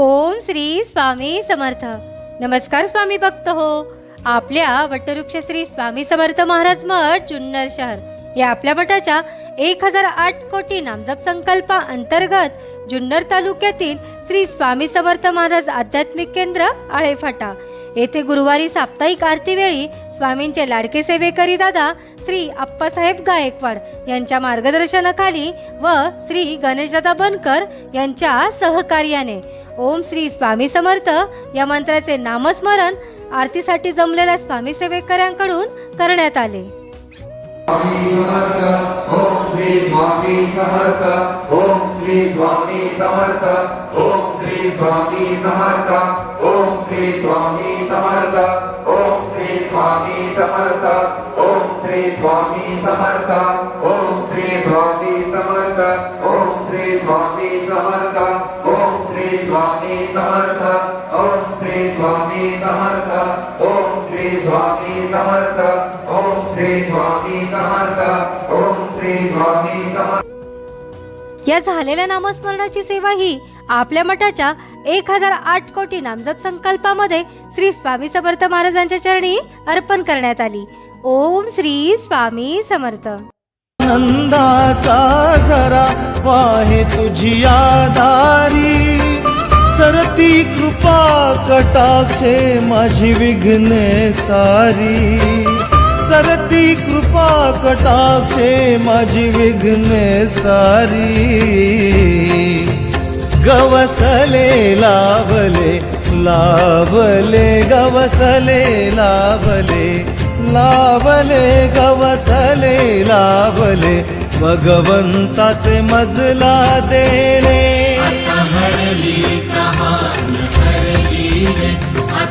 ओम श्री स्वामी समर्थ. नमस्कार स्वामी भक्त हो. आपल्या वटवृक्ष श्री स्वामी समर्थ महाराज मठ जुन्नर शहर. या आपल्या मठाच्या एक हजार आठ कोटी नामजप संकल्पा अंतर्गत जुन्नर तालुक्यातील श्री स्वामी समर्थ महाराज आध्यात्मिक केंद्र आळेफाटा. येथे गुरुवारी साप्ताहिक आरतीवेळी स्वामींचे लाडके सेवेकरी दादा श्री आप्पासाहेब गायकवाड यांच्या मार्गदर्शनाखाली व श्री गणेशदादा बनकर यांच्या सहकार्याने ओम श्री स्वामी समर्थ. या मंत्राचे नामस्मरण आरतीसाठी जमलेल्या स्वामी सेवेकऱ्यांकडून करण्यात आले. स्वामी समर्थ ओम श्री स्वामी समर्थ ओम श्री स्वामी समर्थ ओम श्री स्वामी समर्थ ओम श्री स्वामी समर्थ ओम श्री स्वामी समर्थ ओम श्री स्वामी समर्थ ओम श्री स्वामी समर्थ ओम श्री स्वामी ओम श्री स्वामी समर्थ ओम श्री स्वामी समर्थ ओम श्री स्वामी समर्थ. या झालेल्या नामस्मरणाची सेवा ही आपल्या मठाच्या एक हजार आठ कोटी नामजप संकल्पामध्ये श्री स्वामी समर्थ महाराजांच्या चरणी अर्पण करण्यात आली. ओम श्री स्वामी समर्थ. आनंदाचा झरा वाहे तुझी आधारी ती कृपा कटाक्षे माझी विघ्ने सारी. सरती कृपा कटाक्षे माझी विघ्ने सारी. गवसले लाभले लाभले गवसले लाभले लाभले गवसले लाभले भगवंताचे मजला देणे.